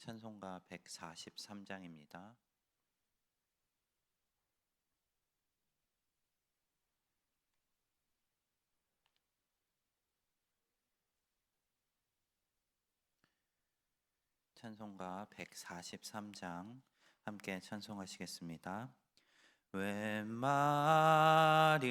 찬송가 143장입니다. 찬송가 143장 함께 찬송하시겠습니다. 웬 말인가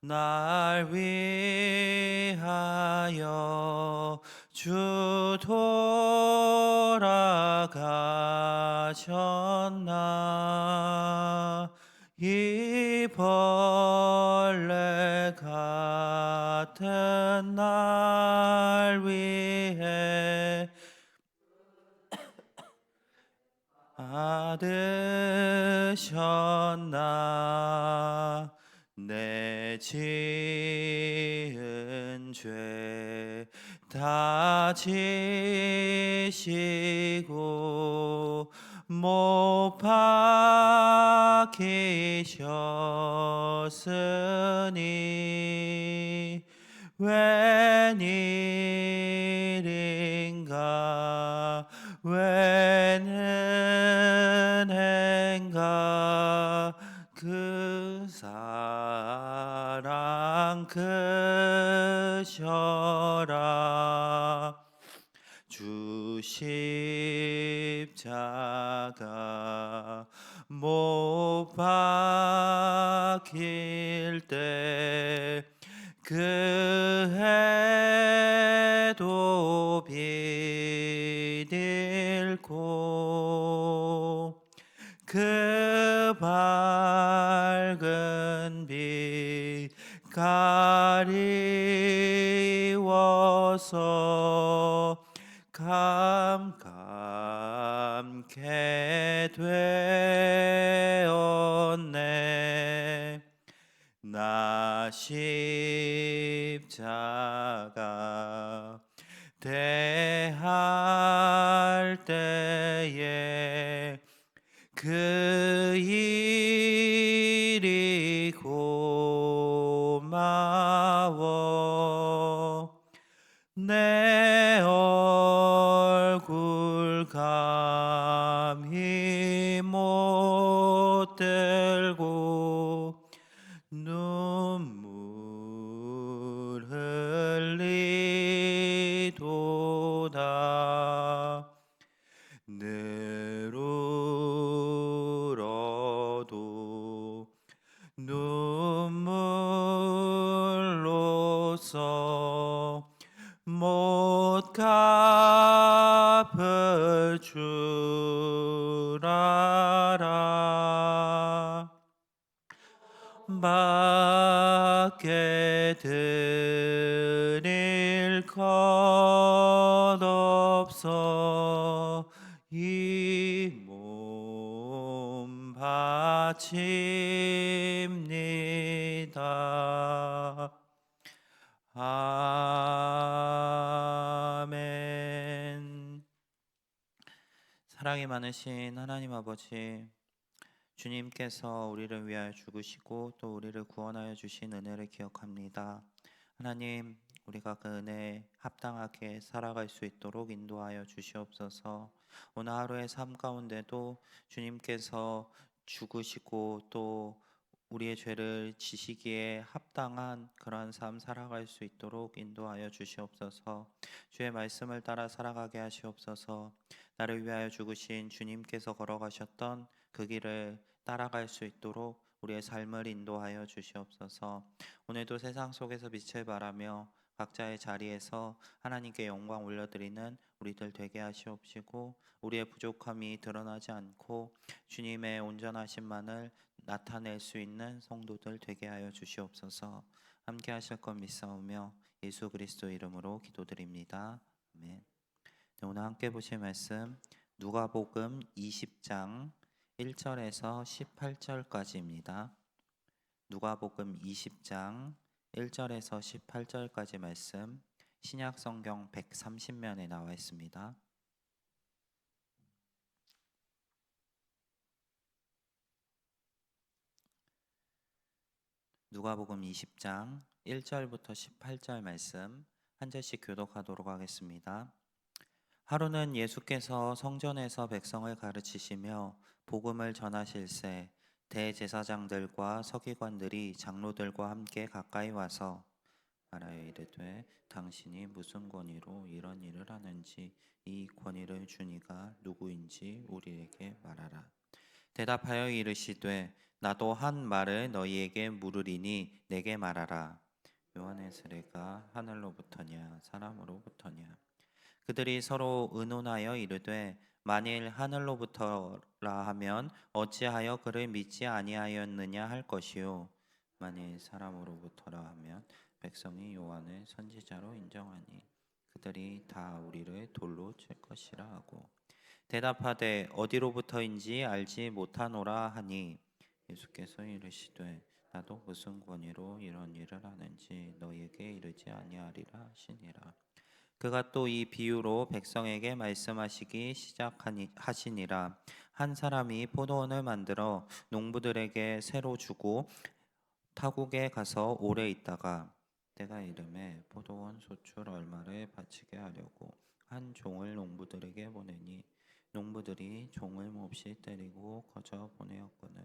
날 위하여 주 돌아가셨나? 이 벌레 같은 날 위해 받으셨나? 내 지은 죄 다 지시고 못 박히셨으니 웬일인가 웬은행가 그 사랑 크셔라. 주 십자가 못 박힐 때 그 해도 비 딜고 그 밝은 빛 가리워서 감감케 되었네. 나 십자가 대할 때에 그 일이 고마워. 내 못 갚을 사랑이 많으신 하나님 아버지, 주님께서 우리를 위하여 죽으시고 또 우리를 구원하여 주신 은혜를 기억합니다. 하나님, 우리가 그 은혜에 합당하게 살아갈 수 있도록 인도하여 주시옵소서. 오늘 하루의 삶 가운데도 주님께서 죽으시고 또 우리의 죄를 지시기에 합당한 그러한 삶 살아갈 수 있도록 인도하여 주시옵소서. 주의 말씀을 따라 살아가게 하시옵소서. 나를 위하여 죽으신 주님께서 걸어가셨던 그 길을 따라갈 수 있도록 우리의 삶을 인도하여 주시옵소서. 오늘도 세상 속에서 빛을 발하며 각자의 자리에서 하나님께 영광 올려드리는 우리들 되게 하시옵시고 우리의 부족함이 드러나지 않고 주님의 온전하심만을 나타낼 수 있는 성도들 되게 하여 주시옵소서. 함께 하실 것 믿사오며 예수 그리스도 이름으로 기도드립니다. 아멘. 네, 오늘 함께 보실 말씀 누가복음 20장 1절에서 18절까지입니다. 누가복음 20장 1절에서 18절까지 말씀 신약 성경 130면에 나와 있습니다. 누가복음 20장 1절부터 18절 말씀 한 절씩 교독하도록 하겠습니다. 하루는 예수께서 성전에서 백성을 가르치시며 복음을 전하실새 대제사장들과 서기관들이 장로들과 함께 가까이 와서 말하여 이르되 당신이 무슨 권위로 이런 일을 하는지 이 권위를 주니가 누구인지 우리에게 말하라. 대답하여 이르시되 나도 한 말을 너희에게 물으리니 내게 말하라. 요한의 세례가 하늘로부터냐 사람으로부터냐. 그들이 서로 의논하여 이르되 만일 하늘로부터라 하면 어찌하여 그를 믿지 아니하였느냐 할 것이요. 만일 사람으로부터라 하면 백성이 요한을 선지자로 인정하니 그들이 다 우리를 돌로 칠 것이라 하고. 대답하되 어디로부터인지 알지 못하노라 하니 예수께서 이르시되 나도 무슨 권위로 이런 일을 하는지 너희에게 이르지 아니하리라 하시니라. 그가 또 이 비유로 백성에게 말씀하시기 시작하니 하시니라. 한 사람이 포도원을 만들어 농부들에게 새로 주고 타국에 가서 오래 있다가 때가 이름에 포도원 소출 얼마를 바치게 하려고 한 종을 농부들에게 보내니 농부들이 종을 몹시 때리고 거저 보내었거늘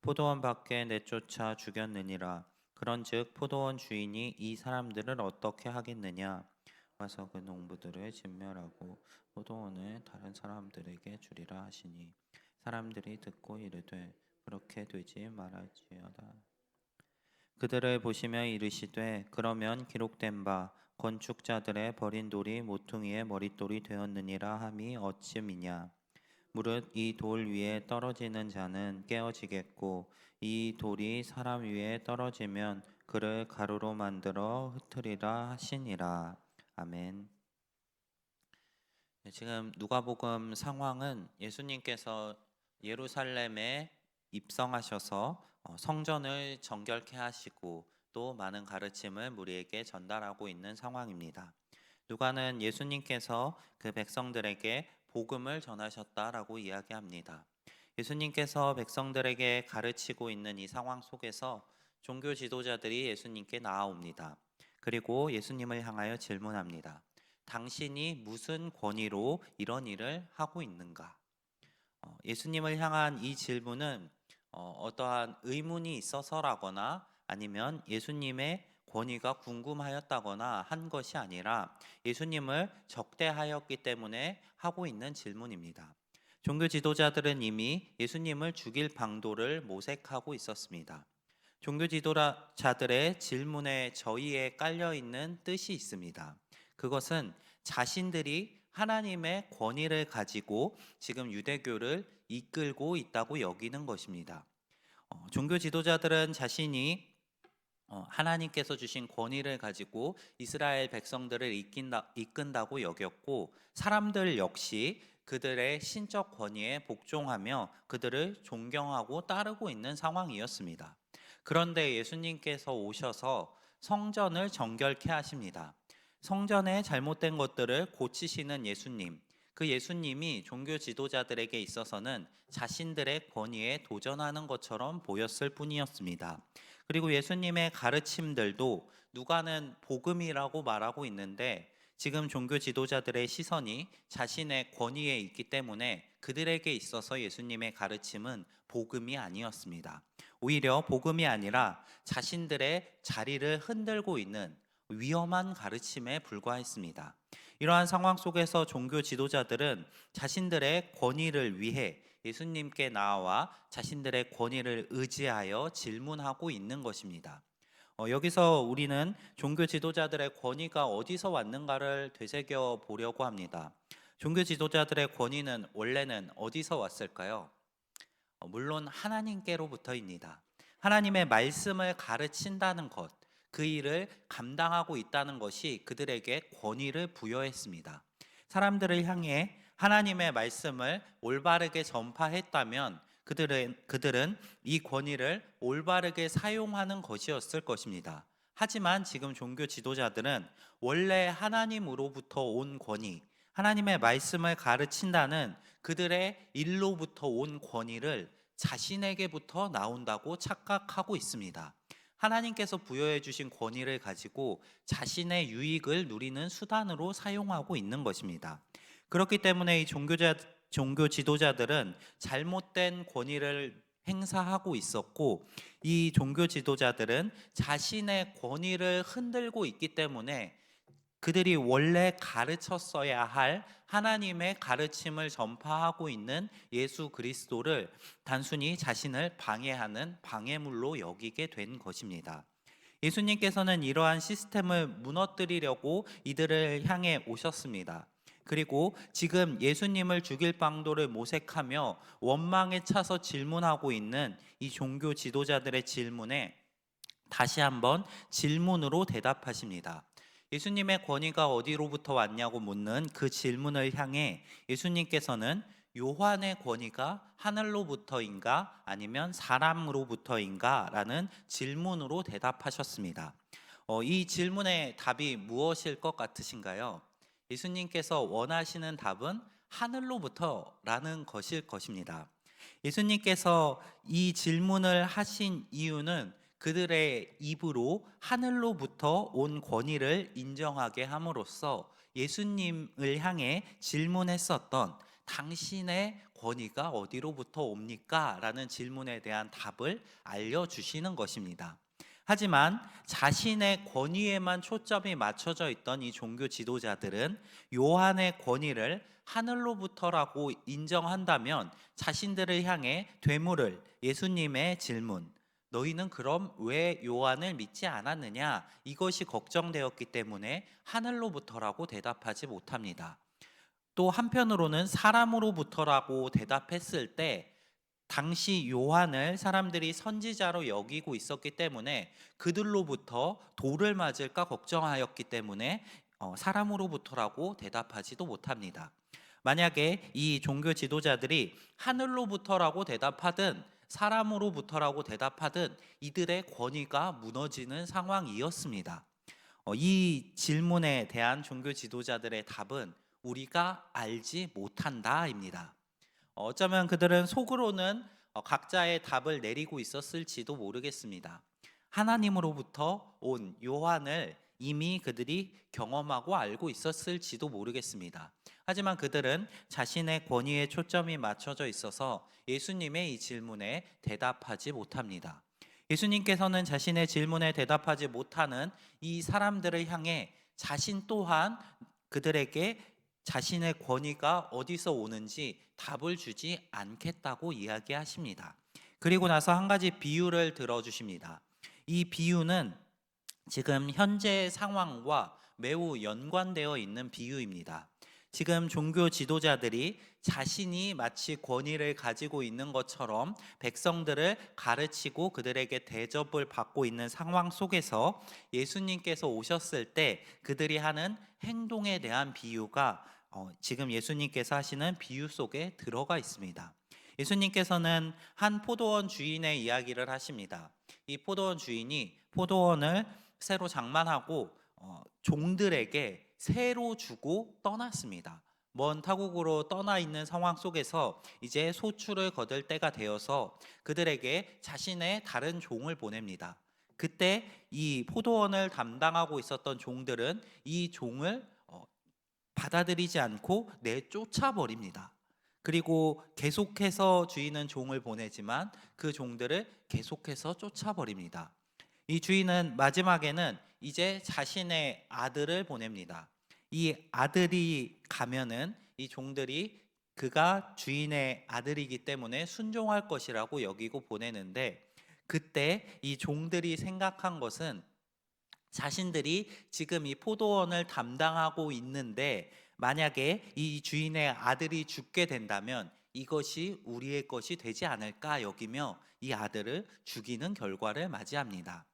포도원 밖에 내쫓아 죽였느니라. 그런즉 포도원 주인이 이 사람들을 어떻게 하겠느냐? 와서 그 농부들을 진멸하고 포도원을 다른 사람들에게 주리라 하시니 사람들이 듣고 이르되 그렇게 되지 말할지어다. 그들을 보시며 이르시되 그러면 기록된 바 건축자들의 버린 돌이 모퉁이의 머릿돌이 되었느니라 함이 어찌미냐 무릇 이 돌 위에 떨어지는 자는 깨어지겠고 이 돌이 사람 위에 떨어지면 그를 가루로 만들어 흩으리라 하시니라 아멘. 네, 지금 누가복음 상황은 예수님께서 예루살렘에 입성하셔서 어, 성전을 정결케 하시고 또 많은 가르침을 무리에게 전달하고 있는 상황입니다. 누가는 예수님께서 그 백성들에게 복음을 전하셨다라고 이야기합니다. 예수님께서 백성들에게 가르치고 있는 이 상황 속에서 종교 지도자들이 예수님께 나아옵니다. 그리고 예수님을 향하여 질문합니다. 당신이 무슨 권위로 이런 일을 하고 있는가? 어, 예수님을 향한 이 질문은 어, 떠한 의문이 있어서라거나 아니면 예수님의 권위가 궁금하였다거나 한 것이 아니라 예수님을 적대하였기 때문에 하고 있는 질문입니다. 종교 지도자들은 이미 예수님을 죽일 방도를 모색하고 있었습니다. 종교 지도자들의 질문에 저희에 깔려 있는 뜻이 있습니다. 그것은 자신들이 하나님의 권위를 가지고 지금 유대교를 이끌고 있다고 여기는 것입니다. 어, 종교 지도자들은 자신이 어, 하나님께서 주신 권위를 가지고 이스라엘 백성들을 이끈다, 이끈다고 여겼고 사람들 역시 그들의 신적 권위에 복종하며 그들을 존경하고 따르고 있는 상황이었습니다. 그런데 예수님께서 오셔서 성전을 정결케 하십니다. 성전의 잘못된 것들을 고치시는 예수님. 그 예수님이 종교 지도자들에게 있어서는 자신들의 권위에 도전하는 것처럼 보였을 뿐이었습니다. 그리고 예수님의 가르침들도 누가는 복음이라고 말하고 있는데 지금 종교 지도자들의 시선이 자신의 권위에 있기 때문에 그들에게 있어서 예수님의 가르침은 복음이 아니었습니다. 오히려 복음이 아니라 자신들의 자리를 흔들고 있는 위험한 가르침에 불과했습니다. 이러한 상황 속에서 종교 지도자들은 자신들의 권위를 위해 예수님께 나와 자신들의 권위를 의지하여 질문하고 있는 것입니다. 어, 여기서 우리는 종교 지도자들의 권위가 어디서 왔는가를 되새겨 보려고 합니다. 종교 지도자들의 권위는 원래는 어디서 왔을까요? 어, 물론 하나님께로부터입니다. 하나님의 말씀을 가르친다는 것, 그 일을 감당하고 있다는 것이 그들에게 권위를 부여했습니다. 사람들을 향해 하나님의 말씀을 올바르게 전파했다면 그들은 그들은 이 권위를 올바르게 사용하는 것이었을 것입니다. 하지만 지금 종교 지도자들은 원래 하나님으로부터 온 권위, 하나님의 말씀을 가르친다는 그들의 일로부터 온 권위를 자신에게부터 나온다고 착각하고 있습니다. 하나님께서 부여해 주신 권위를 가지고 자신의 유익을 누리는 수단으로 사용하고 있는 것입니다. 그렇기 때문에 이 종교자 종교 지도자들은 잘못된 권위를 행사하고 있었고 이 종교 지도자들은 자신의 권위를 흔들고 있기 때문에 그들이 원래 가르쳤어야 할 하나님의 가르침을 전파하고 있는 예수 그리스도를 단순히 자신을 방해하는 방해물로 여기게 된 것입니다. 예수님께서는 이러한 시스템을 무너뜨리려고 이들을 향해 오셨습니다. 그리고 지금 예수님을 죽일 방도를 모색하며 원망에 차서 질문하고 있는 이 종교 지도자들의 질문에 다시 한번 질문으로 대답하십니다. 예수님의 권위가 어디로부터 왔냐고 묻는 그 질문을 향해 예수님께서는 요한의 권위가 하늘로부터인가 아니면 사람으로부터인가 라는 질문으로 대답하셨습니다. 어, 이 질문의 답이 무엇일 것 같으신가요? 예수님께서 원하시는 답은 하늘로부터라는 것일 것입니다. 예수님께서 이 질문을 하신 이유는 그들의 입으로 하늘로부터 온 권위를 인정하게 함으로써 예수님을 향해 질문했었던 당신의 권위가 어디로부터 옵니까? 라는 질문에 대한 답을 알려주시는 것입니다. 하지만 자신의 권위에만 초점이 맞춰져 있던 이 종교 지도자들은 요한의 권위를 하늘로부터라고 인정한다면 자신들을 향해 되물을 예수님의 질문, 너희는 그럼 왜 요한을 믿지 않았느냐? 이것이 걱정되었기 때문에 하늘로부터라고 대답하지 못합니다. 또 한편으로는 사람으로부터라고 대답했을 때 당시 요한을 사람들이 선지자로 여기고 있었기 때문에 그들로부터 돌을 맞을까 걱정하였기 때문에 어, 사람으로부터라고 대답하지도 못합니다. 만약에 이 종교 지도자들이 하늘로부터라고 대답하든 사람으로부터라고 대답하든 이들의 권위가 무너지는 상황이었습니다. 어, 이 질문에 대한 종교 지도자들의 답은 우리가 알지 못한다입니다. 어쩌면 그들은 속으로는 어, 각자의 답을 내리고 있었을지도 모르겠습니다. 하나님으로부터 온 요한을 이미 그들이 경험하고 알고 있었을지도 모르겠습니다. 하지만 그들은 자신의 권위에 초점이 맞춰져 있어서 예수님의 이 질문에 대답하지 못합니다. 예수님께서는 자신의 질문에 대답하지 못하는 이 사람들을 향해 자신 또한 그들에게 자신의 권위가 어디서 오는지 답을 주지 않겠다고 이야기하십니다. 그리고 나서 한 가지 비유를 들어주십니다. 이 비유는 지금 현재 상황과 매우 연관되어 있는 비유입니다. 지금 종교 지도자들이 자신이 마치 권위를 가지고 있는 것처럼 백성들을 가르치고 그들에게 대접을 받고 있는 상황 속에서 예수님께서 오셨을 때 그들이 하는 행동에 대한 비유가 어, 지금 예수님께서 하시는 비유 속에 들어가 있습니다. 예수님께서는 한 포도원 주인의 이야기를 하십니다. 이 포도원 주인이 포도원을 새로 장만하고 어, 종들에게 새로 주고 떠났습니다. 먼 타국으로 떠나 있는 상황 속에서 이제 소출을 거둘 때가 되어서 그들에게 자신의 다른 종을 보냅니다. 그때 이 포도원을 담당하고 있었던 종들은 이 종을 어, 받아들이지 않고 내쫓아 버립니다. 그리고 계속해서 주인은 종을 보내지만 그 종들을 계속해서 쫓아버립니다. 이 주인은 마지막에는 이제 자신의 아들을 보냅니다. 이 아들이 가면은 이 종들이 그가 주인의 아들이기 때문에 순종할 것이라고 여기고 보내는데 그때 이 종들이 생각한 것은 자신들이 지금 이 포도원을 담당하고 있는데 만약에 이 주인의 아들이 죽게 된다면 이것이 우리의 것이 되지 않을까 여기며 이 아들을 죽이는 결과를 맞이합니다.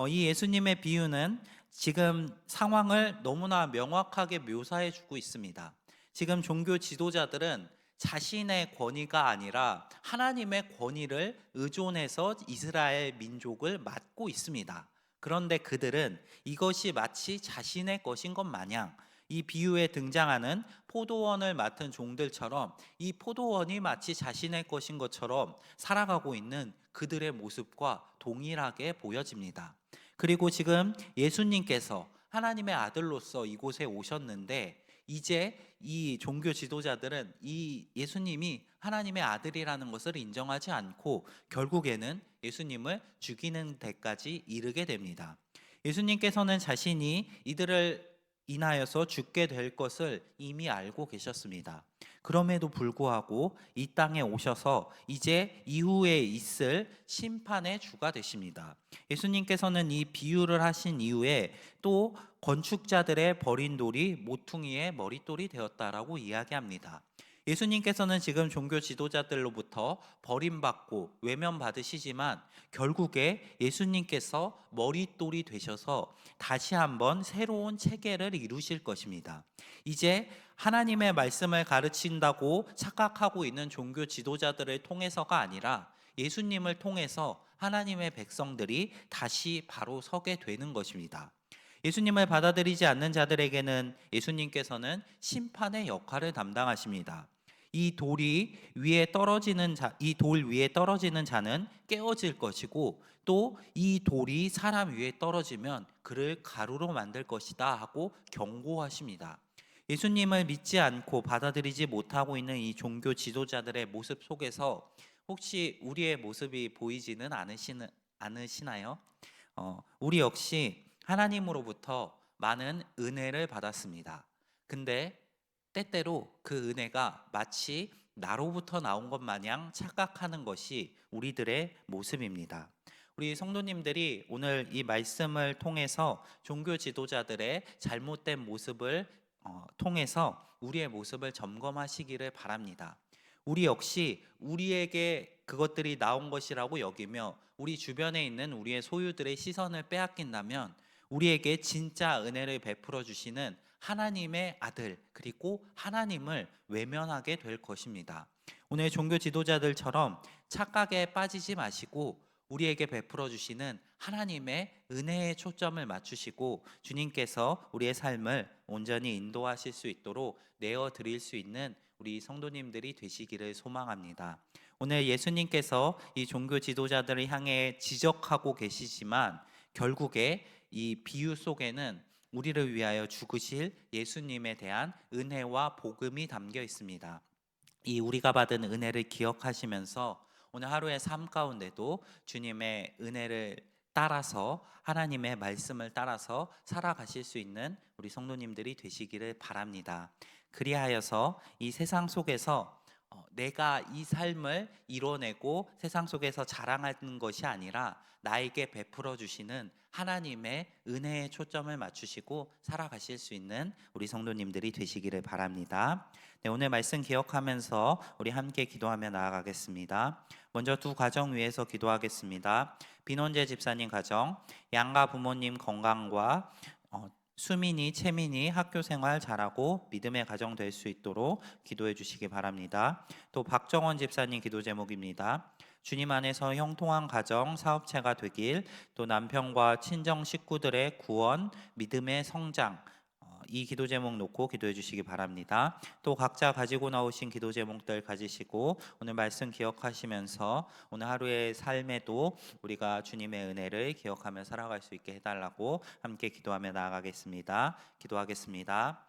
어, 이 예수님의 비유는 지금 상황을 너무나 명확하게 묘사해 주고 있습니다. 지금 종교 지도자들은 자신의 권위가 아니라 하나님의 권위를 의존해서 이스라엘 민족을 맡고 있습니다. 그런데 그들은 이것이 마치 자신의 것인 것 마냥 이 비유에 등장하는 포도원을 맡은 종들처럼 이 포도원이 마치 자신의 것인 것처럼 살아가고 있는 그들의 모습과 동일하게 보여집니다. 그리고 지금 예수님께서 하나님의 아들로서 이곳에 오셨는데 이제 이 종교 지도자들은 이 예수님이 하나님의 아들이라는 것을 인정하지 않고 결국에는 예수님을 죽이는 데까지 이르게 됩니다. 예수님께서는 자신이 이들을 인하여서 죽게 될 것을 이미 알고 계셨습니다. 그럼에도 불구하고 이 땅에 오셔서 이제 이후에 있을 심판의 주가 되십니다. 예수님께서는 이 비유를 하신 이후에 또 건축자들의 버린 돌이 모퉁이의 머릿돌이 되었다라고 이야기합니다. 예수님께서는 지금 종교 지도자들로부터 버림받고 외면받으시지만 결국에 예수님께서 머릿돌이 되셔서 다시 한번 새로운 체계를 이루실 것입니다. 이제 하나님의 말씀을 가르친다고 착각하고 있는 종교 지도자들을 통해서가 아니라 예수님을 통해서 하나님의 백성들이 다시 바로 서게 되는 것입니다. 예수님을 받아들이지 않는 자들에게는 예수님께서는 심판의 역할을 담당하십니다. 이 돌이 위에 떨어지는 자, 이 돌 위에 떨어지는 자는 깨어질 것이고 또 이 돌이 사람 위에 떨어지면 그를 가루로 만들 것이다 하고 경고하십니다. 예수님을 믿지 않고 받아들이지 못하고 있는 이 종교 지도자들의 모습 속에서 혹시 우리의 모습이 보이지는 않으시는, 않으시나요? 어, 우리 역시 하나님으로부터 많은 은혜를 받았습니다. 근데 때때로 그 은혜가 마치 나로부터 나온 것 마냥 착각하는 것이 우리들의 모습입니다. 우리 성도님들이 오늘 이 말씀을 통해서 종교 지도자들의 잘못된 모습을 어, 통해서 우리의 모습을 점검하시기를 바랍니다. 우리 역시 우리에게 그것들이 나온 것이라고 여기며 우리 주변에 있는 우리의 소유들의 시선을 빼앗긴다면 우리에게 진짜 은혜를 베풀어 주시는 하나님의 아들 그리고 하나님을 외면하게 될 것입니다. 오늘 종교 지도자들처럼 착각에 빠지지 마시고 우리에게 베풀어 주시는 하나님의 은혜에 초점을 맞추시고 주님께서 우리의 삶을 온전히 인도하실 수 있도록 내어 드릴 수 있는 우리 성도님들이 되시기를 소망합니다. 오늘 예수님께서 이 종교 지도자들을 향해 지적하고 계시지만 결국에 이 비유 속에는 우리를 위하여 죽으실 예수님에 대한 은혜와 복음이 담겨 있습니다. 이 우리가 받은 은혜를 기억하시면서 오늘 하루의 삶 가운데도 주님의 은혜를 따라서 하나님의 말씀을 따라서 살아가실 수 있는 우리 성도님들이 되시기를 바랍니다. 그리하여서 이 세상 속에서 어, 내가 이 삶을 이뤄내고 세상 속에서 자랑하는 것이 아니라 나에게 베풀어 주시는 하나님의 은혜에 초점을 맞추시고 살아가실 수 있는 우리 성도님들이 되시기를 바랍니다. 네, 오늘 말씀 기억하면서 우리 함께 기도하며 나아가겠습니다. 먼저 두 가정 위해서 기도하겠습니다. 비논재 집사님 가정, 양가 부모님 건강과 어, 수민이, 채민이 학교 생활 잘하고 믿음의 가정 될 수 있도록 기도해 주시기 바랍니다. 또 박정원 집사님 기도 제목입니다. 주님 안에서 형통한 가정, 사업체가 되길 또 남편과 친정 식구들의 구원, 믿음의 성장 어, 이 기도 제목 놓고 기도해 주시기 바랍니다. 또 각자 가지고 나오신 기도 제목들 가지시고 오늘 말씀 기억하시면서 오늘 하루의 삶에도 우리가 주님의 은혜를 기억하며 살아갈 수 있게 해달라고 함께 기도하며 나아가겠습니다. 기도하겠습니다.